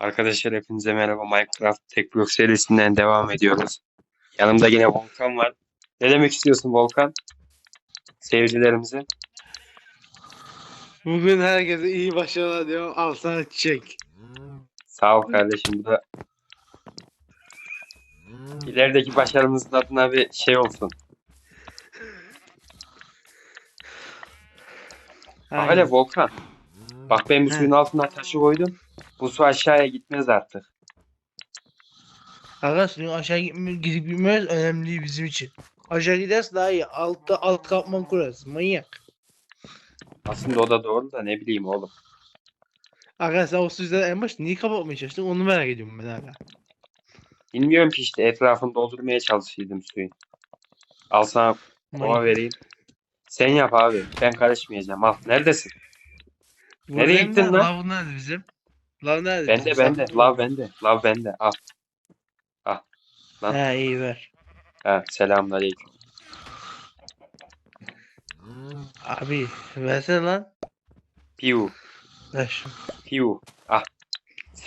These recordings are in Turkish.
Arkadaşlar hepinize merhaba. Minecraft Tek Blok serisinden devam ediyoruz. Yanımda yine Volkan var. Ne demek istiyorsun Volkan? Seyircilerimize. Bugün herkese iyi başarılar diyorum. Al sana çiçek. Sağ ol kardeşim. Bu da ilerideki başarımızın adına bir şey olsun. Bak hele Volkan. Bak ben bu suyun altına taşı koydum. Bu su aşağıya gitmez artık. Arkadaşlar aşağı gitme, gidip gitmez önemli değil bizim için. Aşağı giderse daha iyi. Altta alt katman kurarız. Manyak. Aslında o da doğru da ne bileyim oğlum. Arkadaşlar o süzleri en başta niye kapatmaya çalıştın onu merak ediyorum ben hala. Bilmiyorum ki işte etrafını doldurmaya çalışıyordum suyun. Al sana kova vereyim. Sen yap abi. Ben karışmayacağım. Al. Neredesin? Nereye gittin lan? Lav nerede bizim? Lav nerede? Bende bende. Lav bende. Lav bende. Al. Al. lan. He iyi ver. Ha, selamünaleyküm. Abi versene lan. Piu. Ver şunu. Piu. Ah.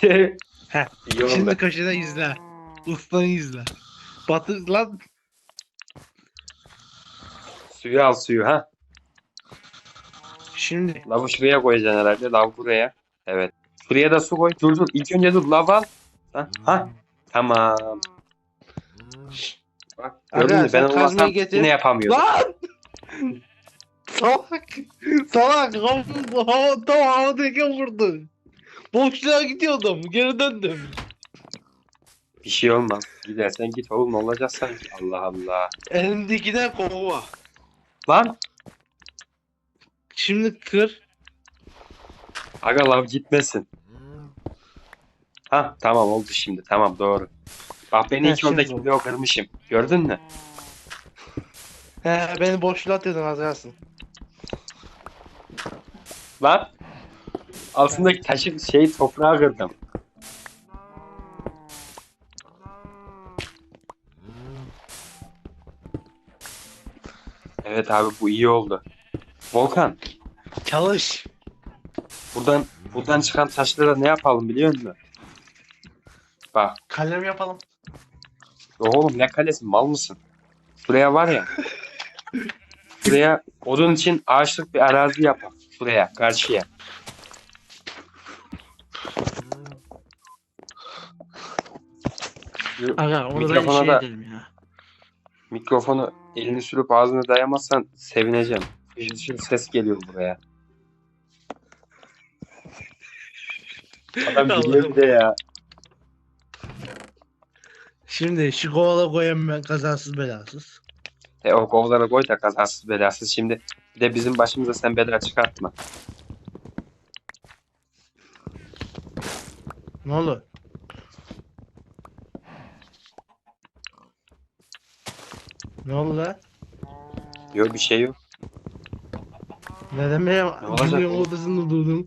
Heh, İyi oldu. Şimdi köşeden izle. Ustanı izle. Batır lan. Suyu al suyu ha. Şimdi. Lavı şuraya koyacaksın herhalde. Lav buraya. Evet. Şuraya da su koy. Dur dur. İlk önce dur. Lav al. Ha. ha. Tamam. Bak gördün Aga, mü? sen Ben kazmayı olmasam getir. yine yapamıyordum. Lan! Salak! Salak! Hava, hava, tam havadayken vurdu. Boşluğa gidiyordum. Geri döndüm. Bir şey olmaz. Gidersen git oğlum ne olacak sanki. Allah Allah. Elimdekinden kova. Lan. Şimdi kır. Aga lav gitmesin. Ha tamam oldu şimdi. Tamam doğru. Bak ben Ha, ilk şimdi oradaki oldu. bloğu kırmışım. Gördün mü? He beni boşluğa atıyordun az kalsın. Lan. Altındaki taşı şey toprağa kırdım. Evet abi bu iyi oldu. Volkan Çalış. buradan buradan çıkan taşlara ne yapalım biliyor musun? Bak Kalem yapalım. oğlum ne kalesi mal mısın? Şuraya var ya. Şuraya odun için ağaçlık bir arazi yapalım. Şuraya karşıya. Aga onu da Mikrofona şey da- edelim ya. Mikrofonu elini sürüp ağzına dayamazsan sevineceğim. Fışır ses geliyor buraya. Adam geliyor bir de ya. Şimdi şu kovala koyayım ben kazasız belasız. E o kovlara koy da kazasız belasız. Şimdi bir de bizim başımıza sen bela çıkartma. Ne olur? Ne oldu lan? Yok bir şey yok. Neden benim olacak cümlenin oğlum? ortasında durdun?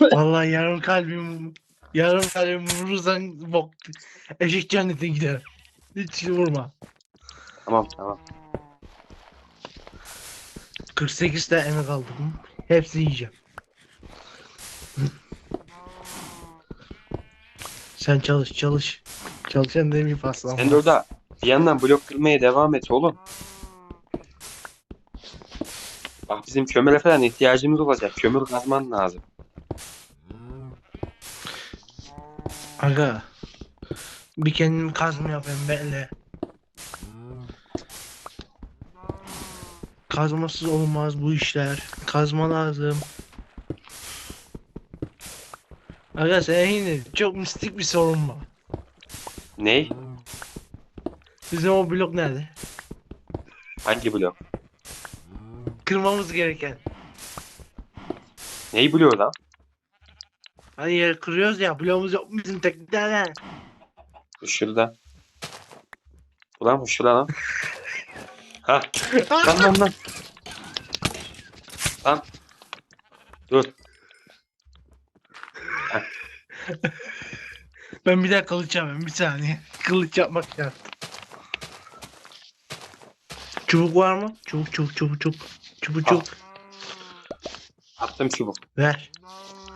Vallahi yarım kalbim yarım kalbim vurursan bok eşik cennete gider. Hiç vurma. Tamam tamam. 48 tane emek aldım. Hepsini yiyeceğim. Sen çalış çalış. Çalışan demeyeyim aslan. Sen de orada bir yandan blok kırmaya devam et oğlum. Bak bizim kömüre falan ihtiyacımız olacak. Kömür kazman lazım. Aga. Bir kendim kazma yapayım benle. Kazmasız olmaz bu işler. Kazma lazım. Aga sen yine çok mistik bir sorun var. Ney? Bizim o blok nerede? Hangi blok? Kırmamız gereken. Neyi bloğu lan? Hani yer kırıyoruz ya bloğumuz yok mu bizim? Bu şurada. Ulan bu şurada lan. Ha. Lan lan lan. Lan. Dur. Ben bir daha kılıç yapayım bir saniye. Kılıç yapmak lazım. Çubuk var mı? Çubuk çubuk çubuk çubuk. Çubuk çubuk. Attım çubuk. Ver.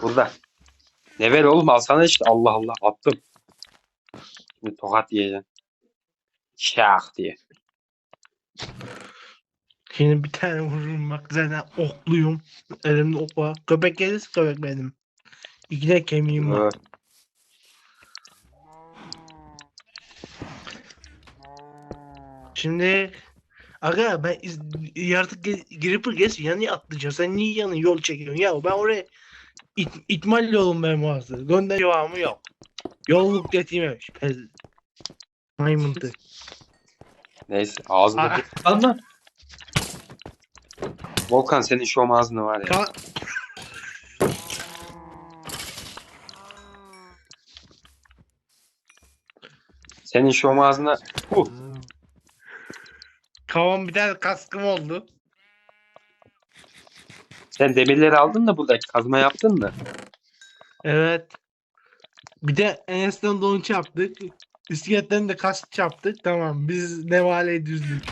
Burada. Ne ver oğlum alsana işte Allah Allah attım. Şimdi tokat yiyeceğim. Şak diye. Şimdi bir tane vururum bak zaten okluyum. Elimde ok var. Köpek gelirse köpek benim. İki de kemiğim var. Öh. Şimdi Aga ben iz, yaratık girip geç yanı atlayacağım. Sen niye yanı yol çekiyorsun? Ya ben oraya it, itmal yolum ben varsa. Gönder devamı yok. Yolluk getirmemiş. Pez. Maymundu. Neyse ağzını Aa. Allah. Volkan senin şom ağzını var ya. Ka- Senin şom ağzına Huh. Kavam bir tane kaskım oldu. Sen demirleri aldın da buradaki kazma yaptın mı? Evet. Bir de Enes'ten donç yaptık. İskeletten de kask yaptık. Tamam biz nevaleyi düzdük.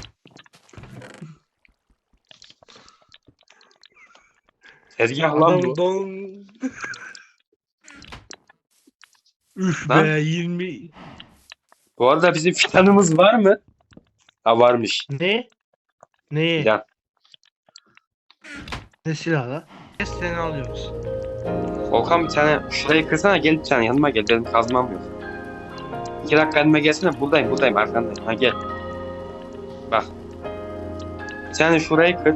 Tezgah lan bu. don... Üf Lan. be 20... Bu arada bizim fidanımız var mı? Ha varmış. Ne? Ne? Fidan. Ne silahla? Seni alıyoruz. Volkan bir tane şurayı kırsana gel bir tane yanıma gel benim kazmam yok. İki dakika yanıma gelsene buradayım buradayım arkandayım ha gel. Bak. Bir tane şurayı kır.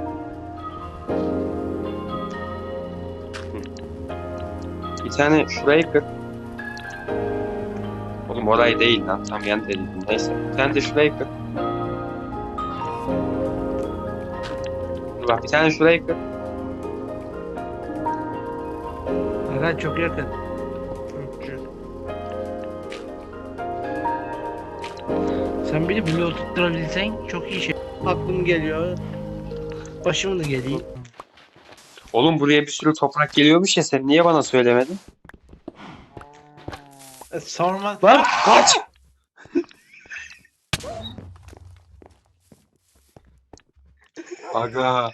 Bir tane şurayı kır. Oğlum orayı değil lan tam yan deliydim neyse. Bir tane de şurayı kır. Bak bir tane şurayı kır. Aga çok yakın. Sen beni bloğu tutturabilsen çok iyi şey. Aklım geliyor. Başım da geliyor. Oğlum buraya bir sürü toprak geliyormuş ya sen niye bana söylemedin? E, sorma. Lan kaç! Aga.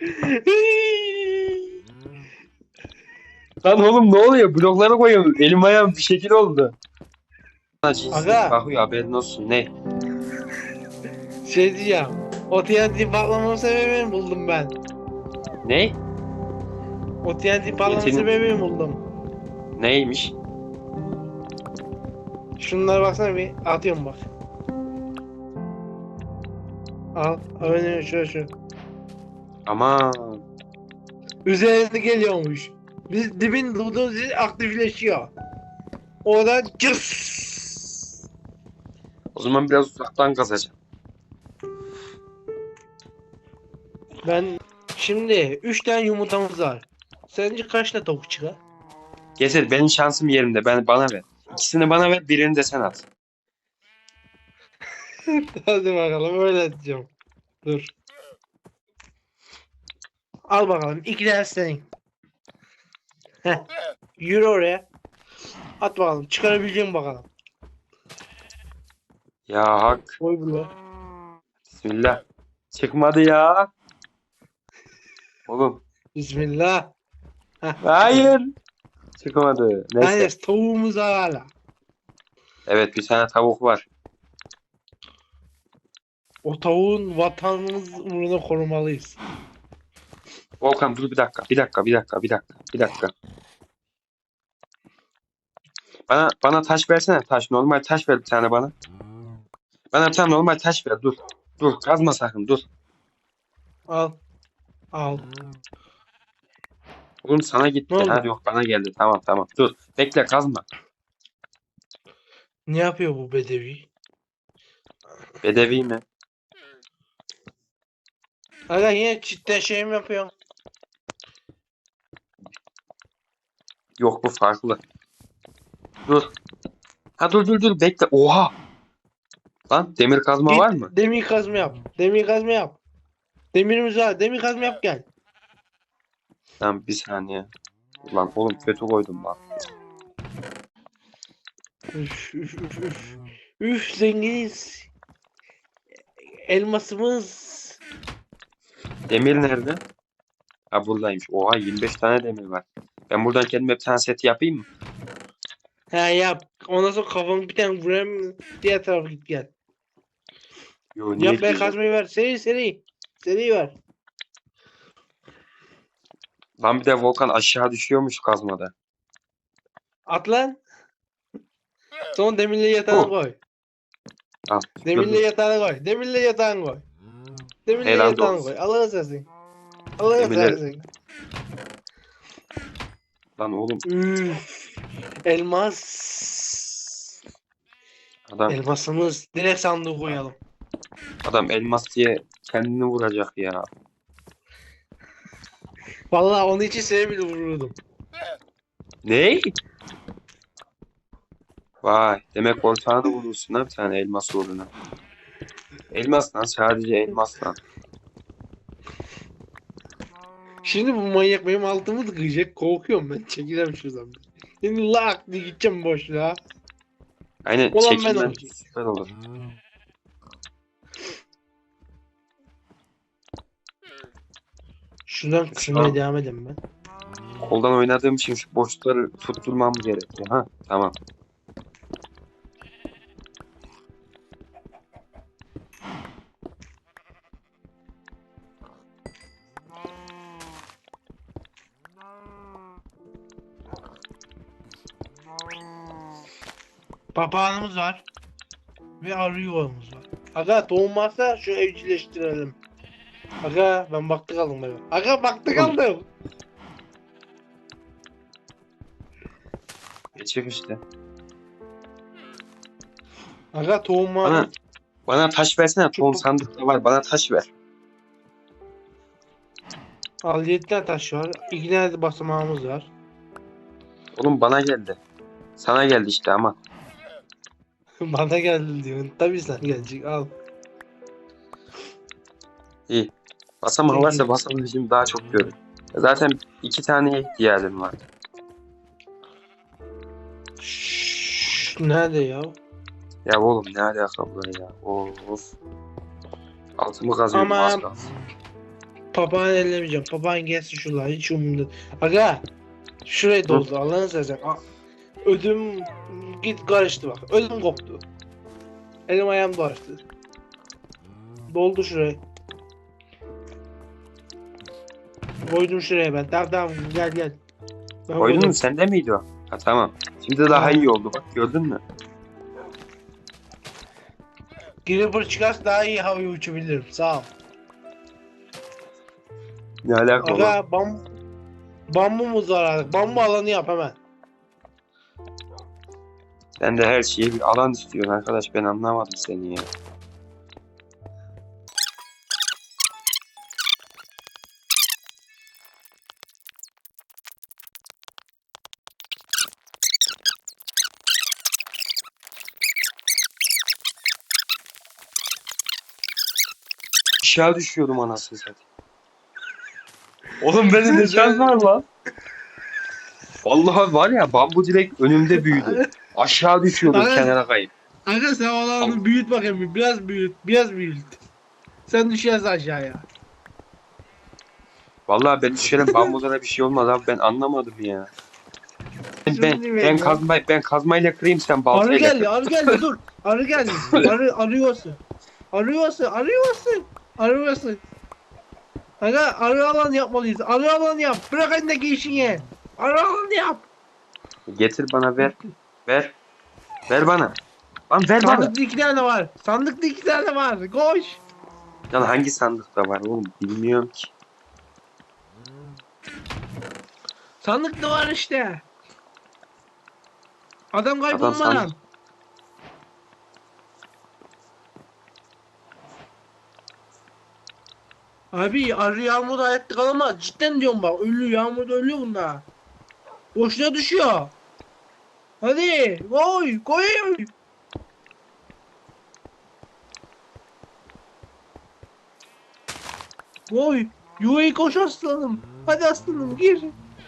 Lan oğlum ne oluyor? Bloklara koyuyorum. Elim ayağım bir şekil oldu. Aga. Bakıyor haberin olsun. Ne? şey diyeceğim. O TNT patlamamın sebebini buldum ben. Ne? O TNT patlama Senin- sebebini buldum. Neymiş? Şunlara baksana bir atıyorum bak. Al. Öyle şu şu. Aman. Üzerine geliyormuş. Biz dibin yer aktifleşiyor. Orada cıs. O zaman biraz uzaktan kazacağım. Ben şimdi 3 tane yumurtamız var. Sence kaç tane tavuk çıkar? Getir benim şansım yerimde. Ben bana ver. İkisini bana ver, birini de sen at. Hadi bakalım öyle diyeceğim. Dur. Al bakalım. iki tane senin. Heh. Yürü oraya. At bakalım. Çıkarabileceğim bakalım. Ya hak. Koy buraya. Bismillah. Çıkmadı ya. Oğlum. Bismillah. Hayır. Çıkmadı. Neyse. Hayır tavuğumuz hala. Evet bir tane tavuk var. O tavuğun vatanımız uğruna korumalıyız. Volkan dur bir dakika. Bir dakika. Bir dakika. Bir dakika. Bir dakika. Bana bana taş versene taş. Normal taş ver bir tane bana. Bana bir tane normal taş ver. Dur. Dur. Kazma sakın. Dur. Al. Al. Oğlum sana gitti. Ne? Ha yok bana geldi. Tamam tamam. Dur. Bekle kazma. Ne yapıyor bu bedevi? Bedevi mi? Aga yine çitten şey mi yapıyor? Yok bu farklı. Dur. Ha dur dur dur bekle. Oha. Lan demir kazma Git, var mı? Demir kazma yap. Demir kazma yap. Demirimiz var. Demir kazma yap gel. Tamam bir saniye. Ulan oğlum kötü koydum lan. Üf üf üf üf. Üf zenginiz. Elmasımız. Demir nerede? Ha buradaymış. Oha 25 tane demir var. Ben buradan kendime bir tane set yapayım mı? He yap. Ondan sonra kafanı bir tane vurayım. Diğer tarafa git gel. Yo, niye Yap ben kazmayı ver. Seri seri. Seri ver. Lan bir de Volkan aşağı düşüyormuş kazmada. At lan. Son demirle yatağını Oh. koy. Al. Demirle dur. yatağını koy. Demirle yatağını koy. Demirle Helal yatağını olsun. koy. Allah'ın sesi. Allah'ın Demirle- sesi. Lan oğlum Üf. Elmas. adam Elmasımız. Direkt sandığı koyalım. adam elmas diye kendini vuracak ya. Vallahi onun için seni bile vururdum. Ne? Vay demek ortağını vurursun ha bir tane elmas uğruna. Elmas lan sadece elmas lan. Şimdi bu manyak benim altımı tıkayacak. Korkuyorum ben. Çekileceğim şuradan. Şimdi lak diye gideceğim boşluğa. Aynen Ulan ben çekilmen olacağım. süper olur. Şuradan kısmaya devam edeyim ben. Koldan oynadığım için şu boşlukları tutturmam gerekiyor. Ha tamam. Papağanımız var. Ve arı yuvamız var. Aga tohum varsa şu evcilleştirelim. Aga ben baktı kaldım ben. Aga baktı kaldım. Geçir işte. Aga tohum var. Bana, bana taş versene. Tohum sandıkta var. Bana taş ver. Al 7 tane taş var. 2 tane de basamağımız var. Oğlum bana geldi. Sana geldi işte ama. Bana geldi diyorsun. Tabii sen gelecek al. İyi. Basamağı şimdi daha çok görür. Zaten iki taneye ihtiyacım var. Şşş, nerede ya? Ya oğlum ne alaka bu ya? Of. Altımı kazıyorum Aman. az kalsın. Papağan ellemeyeceğim. Papağan gelsin şuradan. Hiç umurumda. Aga. Şurayı doldur. Allah'ını seversen. Ödüm git karıştı bak. Ödüm koptu. Elim ayağım dolaştı. Doldu şurayı. Koydum şuraya ben. Tamam tamam gel gel. Ben Koydun koydum. mu? Sende miydi o? Ha tamam. Şimdi daha iyi oldu bak gördün mü? Creeper çıkarsa daha iyi havaya uçabilirim. Sağ ol. Ne alaka? Aga bam bambumuz var artık. Bambu alanı yap hemen. Sen de her şeyi bir alan istiyorsun arkadaş ben anlamadım seni ya. Aşağı düşüyordum anasını satayım. Oğlum benim ne var lan? Vallahi var ya bambu direkt önümde büyüdü. Aşağı düşüyordum Aynen. kenara kayıp. Aga sen o alanı büyüt bakayım. bir. Biraz büyüt. Biraz büyüt. Sen düşersin aşağıya. Vallahi ben düşerim bambulara bir şey olmaz abi ben anlamadım ya. Ben, ben, dilerim ben, kazma, ben kazmayla kırayım sen Arı baltayla geldi, kır. arı geldi dur. Arı geldi. Arı arıyorsun. Arıyorsun, arıyorsun. Arıyorsun. Aga arı alan yapmalıyız. Arı alan yap. Bırak elindeki işini. Arı alan yap. Getir bana ver. Ver. Ver bana. Lan ver bana. Sandıkta iki tane var. Sandıkta iki tane var. Koş. Lan hangi sandıkta var oğlum bilmiyorum ki. Sandıkta var işte. Adam Adam kaybolmadan. sandık- Abi arı yağmurda hayatta kalamaz. Cidden diyorum bak. Ölüyor yağmurda ölüyor bunlar. Boşuna düşüyor. Hadi koy koy. Koy. Yuvayı koş aslanım. Hadi aslanım gir.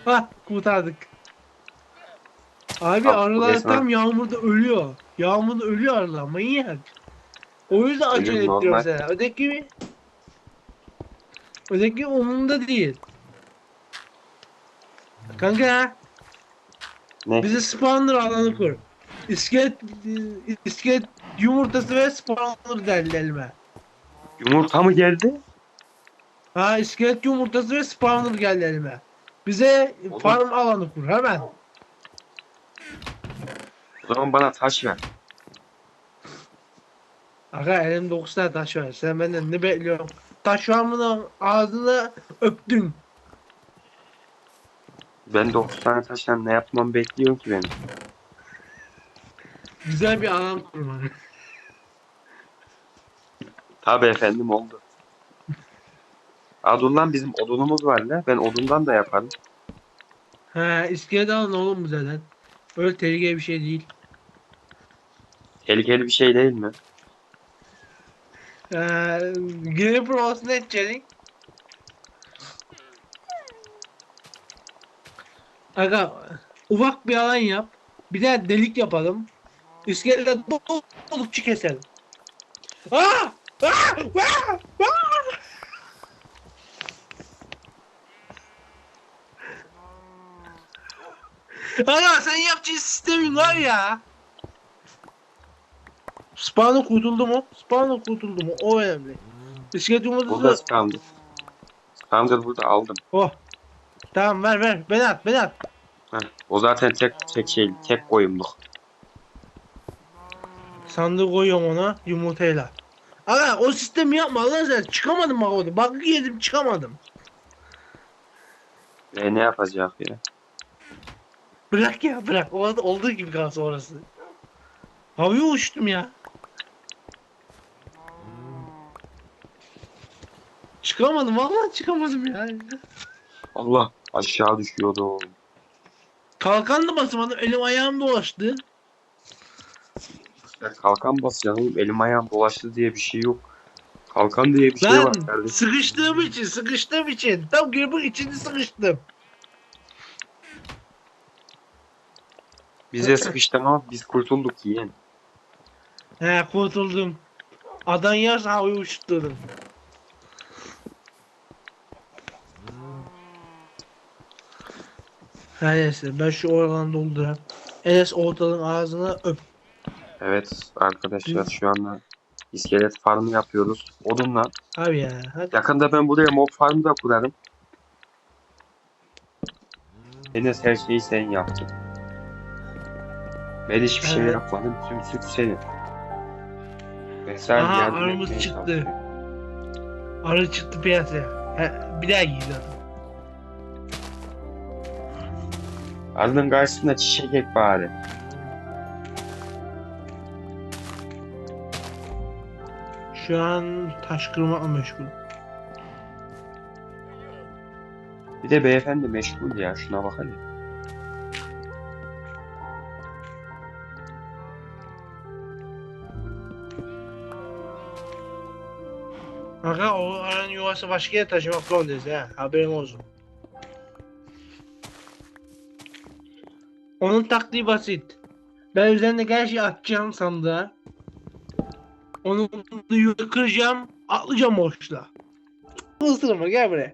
Ha kurtardık. Abi Al, arılar resmen. tam yağmurda ölüyor. Yağmurda ölüyor arılar manyak. O yüzden acele Ölüm ettiriyorum normal. sana. Öteki mi? Öteki umurumda değil. Kanka Ne? bize spawner alanı kur. İskelet, iskelet yumurtası ve spawner geldi elime. Yumurta mı geldi? Ha iskelet yumurtası ve spawner geldi elime. Bize Oğlum. farm alanı kur hemen. O zaman bana taş ver. Aga elimde 9 tane taş var. Sen benden ne bekliyorsun? Taş farmının ağzını öptün. Ben 9 tane taşla ne yapmamı bekliyorsun ki benim? Güzel bir alan kurmanı. Tabi efendim oldu. Adun'dan bizim odunumuz var la. Ben odundan da yaparım. He iskelet alanı oğlum bu zaten. Öyle tehlikeli bir şey değil. Tehlikeli bir şey değil mi? Ee, provası ne edeceksin? Aga ufak bir alan yap. Bir de delik yapalım. İskeletle oldukça keselim. Aa! Aa! Aa! Aa! Aga sen yapacağın sistemin var ya. Spawn'ı kurtuldu mu? Spawn'ı kurtuldu mu? O önemli. Burada yumurtası... spamdır. Spamdır burada aldım. Oh. Tamam ver ver. Ben at ben at. Heh, o zaten tek tek şey tek koyumluk. Sandığı koyuyorum ona yumurtayla. Aga o sistemi yapma Allah'ın sen çıkamadım bak orada. Bak yedim çıkamadım. E ne yapacak ya? Bırak ya bırak. Orada olduğu gibi kalsın orası. Havaya uçtum ya. Çıkamadım vallahi çıkamadım ya. Allah aşağı düşüyordu oğlum. Kalkan da basamadım elim ayağım dolaştı. Ya kalkan basacaksın oğlum. Elim ayağım dolaştı diye bir şey yok. Kalkan diye bir şey var Ben sıkıştığım için sıkıştığım için tam gripin içinde sıkıştım. Bize sıkıştı ama biz kurtulduk yeğen. He kurtuldum. Adan yarsa havaya uçturdum. Her neyse ben şu oradan doldurayım. Enes ortalığın ağzına öp. Evet arkadaşlar şu anda iskelet farmı yapıyoruz. Odunla. Abi ya. Hadi. Yakında ben buraya mob farmı da kurarım. Enes her şeyi sen yaptın. Ben hiçbir şey Evet. yapmadım. Tüm suç senin. Sadece Aha, arımız çıktı. Arı çıktı piyasaya. Bir daha giy Arının karşısında çiçek ek bari. Şu an taş kırmakla meşgul. Bir de beyefendi meşgul ya. Şuna bak hadi. Aga o aranın yuvası başka yere taşımak zorundayız ha. Haberin olsun. Onun taktiği basit. Ben üzerindeki her şeyi atacağım sandığa. Onu yukarı kıracağım, atlayacağım boşluğa. Isırma gel buraya.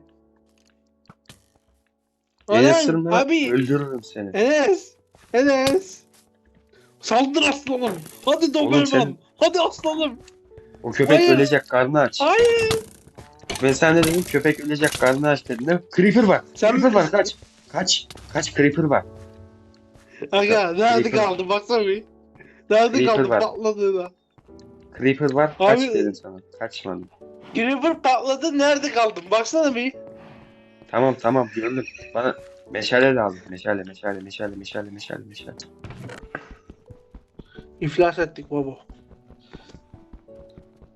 Lan, ısırma abi öldürürüm seni. Enes! Enes! Saldır aslanım! Hadi Doberman! sen- Hadi aslanım! O köpek Hayır. ölecek karnı aç. Hayır! Ben sana ne dedim köpek ölecek karnı aç dedim. Creeper var. Sen- Creeper var kaç. Kaç. Kaç creeper var. Aga nerede Creeper. kaldı baksana bir. Nerede Creeper kaldı var. patladığında? Creeper var. Kaç Abi- dedim sana. Kaçmadım. Creeper patladı nerede kaldın baksana bir. Tamam tamam gördüm. Bana meşale lazım. Meşale meşale meşale meşale meşale meşale. İflas ettik baba.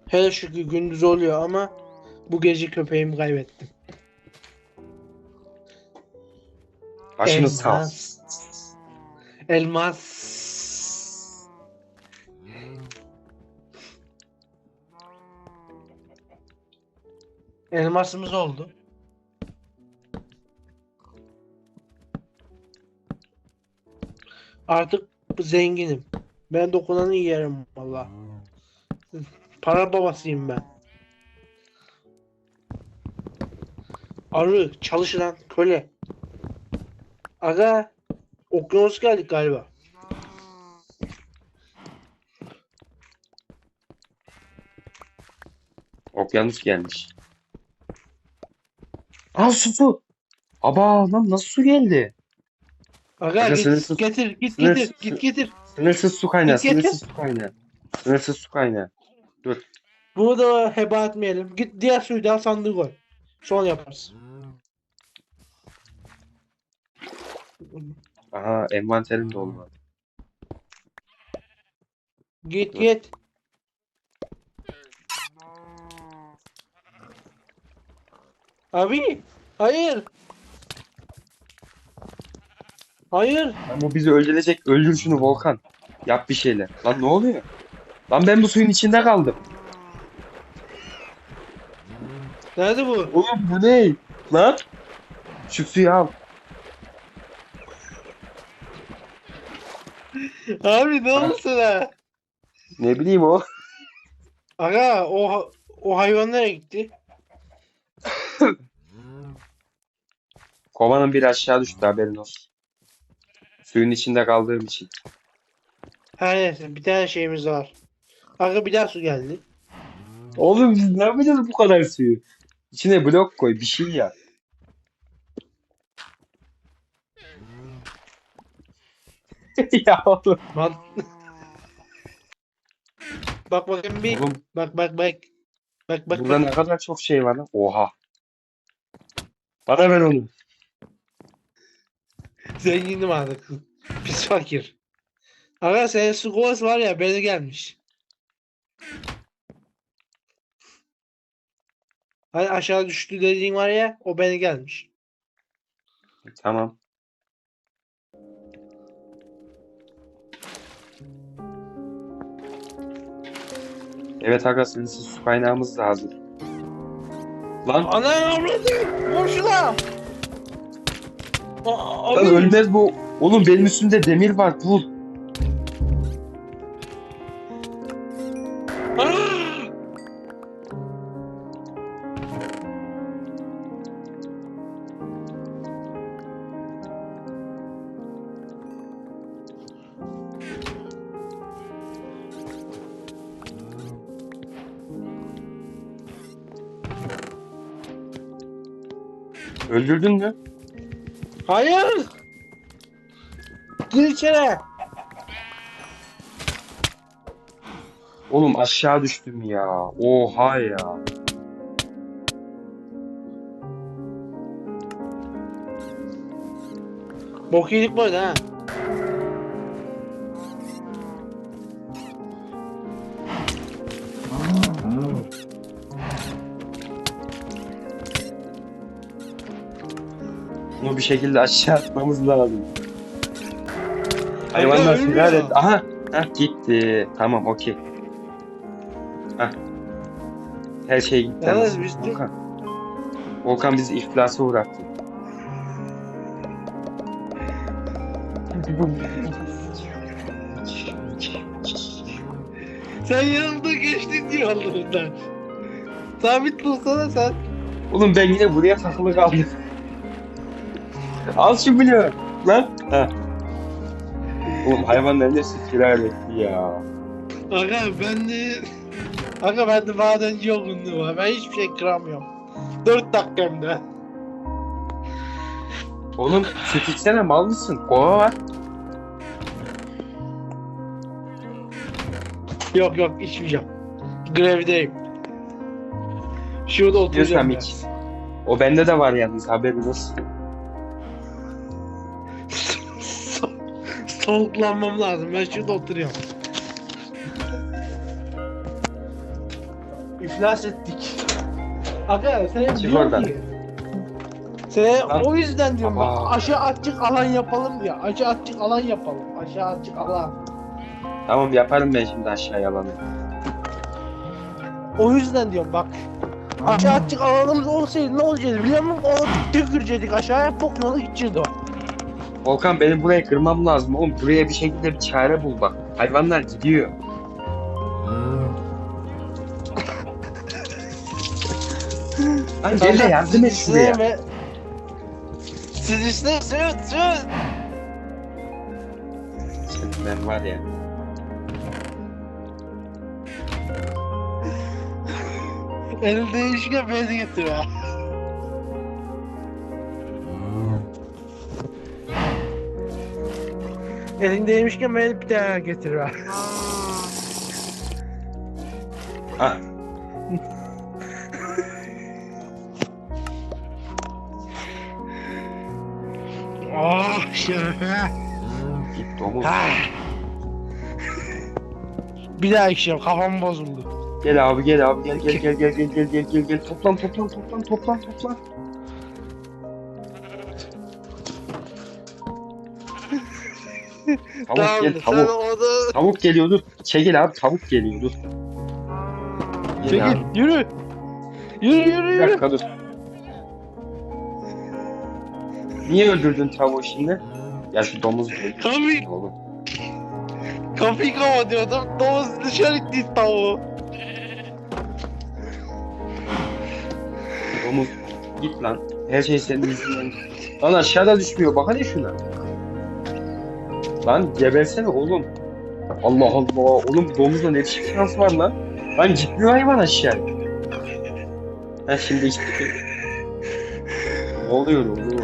Hele şükür gündüz oluyor ama bu gece köpeğimi kaybettim. Başınız sağ olsun. Elmas. Elmas. Elmasımız oldu. Artık zenginim. Ben dokunanı yerim valla. Para babasıyım ben. Arı, çalışılan köle. Aga okyanus geldik galiba. Okyanus gelmiş. Al su su. Aba lan nasıl su geldi? Aga, Aga, git sınırsız- getir git sınırsız- getir git getir. Sınırsız su kaynağı, getir. sınırsız su kaynağı. Sınırsız su kaynağı. Bunu da heba etmeyelim. Git diğer suyu da sandığı koy. Sonra yaparız. Aha envanterim dolmadı. Git Dur. git. Abi hayır. Hayır. Lan bu bizi öldürecek. Öldür şunu Volkan. Yap bir şeyler. Lan ne oluyor? Lan ben bu suyun içinde kaldım. Nerede bu? Oğlum bu ne? Lan? Şu suyu al. Abi ne oldu sana? Ne bileyim o. Aga o o hayvan nereye gitti? Kovanın bir aşağı düştü haberin olsun. Suyun içinde kaldığım için. Her neyse bir tane şeyimiz var. Aga bir daha su geldi. Oğlum biz ne yapacağız bu kadar suyu? İçine blok koy bir şey yap. ya oğlum. Lan. bak bakayım bir. Oğlum Bak bak bak. Bak bak burada bak. ne kadar çok şey var lan. Oha. Bana ver onu. Zenginim artık. Pis fakir. Aga senin su kovası var ya beni gelmiş. Hani aşağı düştü dediğin var ya o beni gelmiş. Tamam. Evet aga sınırsız su kaynağımız da hazır. Lan, Ana avradı! Boşuna! Aa, lan abi! ölmez bu. Oğlum benim üstümde demir var bul. Öldürdün mü? Hayır! Gir içeri! Oğlum aşağı düştüm ya. Oha ya. Bok yedik bu arada ha. Bunu bir şekilde aşağı atmamız lazım. Hayvanlar firar etti. Aha. Heh, gitti. Tamam okey. Heh. Her şey gitti. Yalnız biz de- Volkan. Volkan bizi iflasa uğrattı. Sen yanımda geçtin diyor Allah'ından. Sabit dursana sen. Oğlum ben yine buraya takılı kaldım. Al şu bloğu. Lan. Heh. Oğlum hayvanların hepsi firar etti ya. Aga ben de... Aga bende madenci yorgunluğu var. Ben hiçbir şey kıramıyorum. 4 dakika hem de. Oğlum süt içsene mal mısın? Kova var. Yok yok içmeyeceğim. Grevdeyim. Şurada oturacağım Diyorsam iç. O bende de var yalnız haberin olsun. Soğuklanmam lazım. Ben şurada oturuyorum. İflas ettik. Aga sen oradan. ki. Sen Lan. o yüzden diyorum bak aşağı açık alan yapalım diye. Aşağı açık alan yapalım. Aşağı açık alan. Tamam yaparım ben şimdi aşağı yalanı. O yüzden diyorum bak. Aşağı açık alanımız olsaydı ne olacaktı biliyor musun? O tükürecektik aşağıya pok yolu gidecekti o. Volkan benim burayı kırmam lazım oğlum. Buraya bir şekilde bir çare bul bak. Hayvanlar gidiyor. Lan gel de yardım et şuraya. Sinirlenme. Siz üstüne sürün. Senin ben var ya. Elinde değişken beni getir ha. Elindeymişken beni bir daha getir ha. Ha. Oh şerefe. Git domuz. Ha. Bir daha içeceğim kafam bozuldu. Gel abi gel abi gel gel gel gel gel gel gel gel gel toplan toplan toplan toplan toplan. Tavuk gel sen tavuk. orada Tavuk geliyor dur. Çekil abi tavuk geliyor dur. Gel abi. çekil yürü. Yürü yürü Bir yürü. dakika dur. Niye öldürdün tavuğu şimdi? Ya şu domuz öldü. Tabii Oğlum. kapıyı kapatıyordum. Domuz dışarı itti tavuğu. Domuz git lan. Her şey senin yüzünden. Lan aşağıda düşmüyor. Bak hadi şuna. Lan gebelsene oğlum. Allah Allah. Oğlum domuzda ne biçim şans var lan. Lan gitmiyor hayvan aşağı. Ha şimdi işte. Ne oluyor oğlum?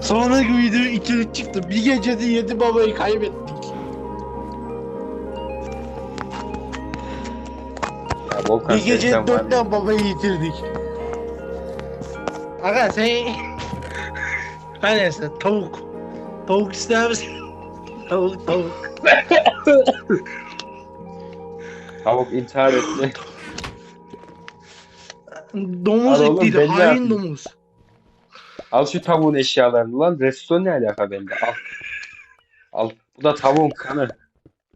Sonraki video ikilik çıktı. Bir gecede yedi babayı kaybettik. Ya Volkan Bir gece sen var dört tane babayı yitirdik. Aga sen... Her neyse tavuk. Tavuk ister misin? tavuk tavuk. Tavuk intihar etti. Domuz Al oğlum, Hain yapayım? domuz. Al şu tavuğun eşyalarını lan. Resto ne alaka bende? Al. Al. Bu da tavuğun kanı.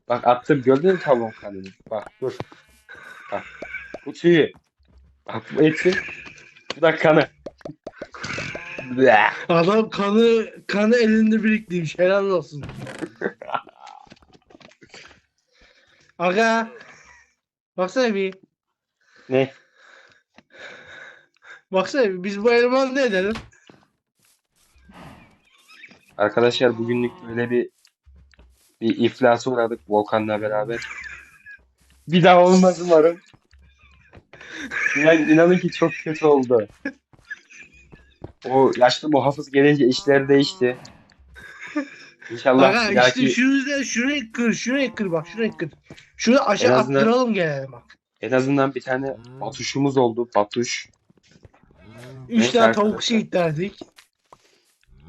Bak attım gördün mü tavuğun kanını? Bak dur. Bak. Bu tüyü. Bak bu eti. Bu da kanı. Adam kanı kanı elinde biriktirmiş. Helal olsun. Aga. Baksana bir. Ne? Baksana bir. Biz bu elemanı ne edelim? Arkadaşlar bugünlük böyle bir bir iflasa uğradık Volkan'la beraber. Bir daha olmaz umarım. İnan, inanın ki çok kötü oldu. O yaşlı muhafız gelince işler değişti. İnşallah bir dahaki işte şu yüzden şurayı kır, şurayı kır bak, şurayı kır. Şunu aşağı En azından- attıralım gelelim bak. en azından bir tane batuşumuz oldu. Batuş. Üç Neyse tane tavuk şehit derdik.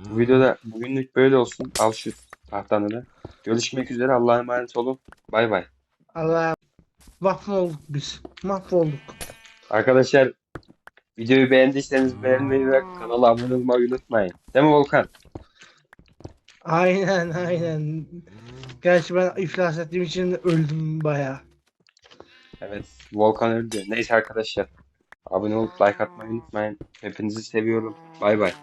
Bu videoda bugünlük böyle olsun. Al şu tahtanını. Görüşmek üzere. Allah'a emanet olun. Bay bay. Allah mahvolduk biz. Mahvolduk. Arkadaşlar videoyu beğendiyseniz beğenmeyi ve kanala abone olmayı unutmayın. Değil mi Volkan? Aynen aynen. Gerçi ben iflas ettiğim için öldüm bayağı. Evet. Volkan öldü. Neyse arkadaşlar. Abone olup like atmayı unutmayın. Hepinizi seviyorum. Bay bay.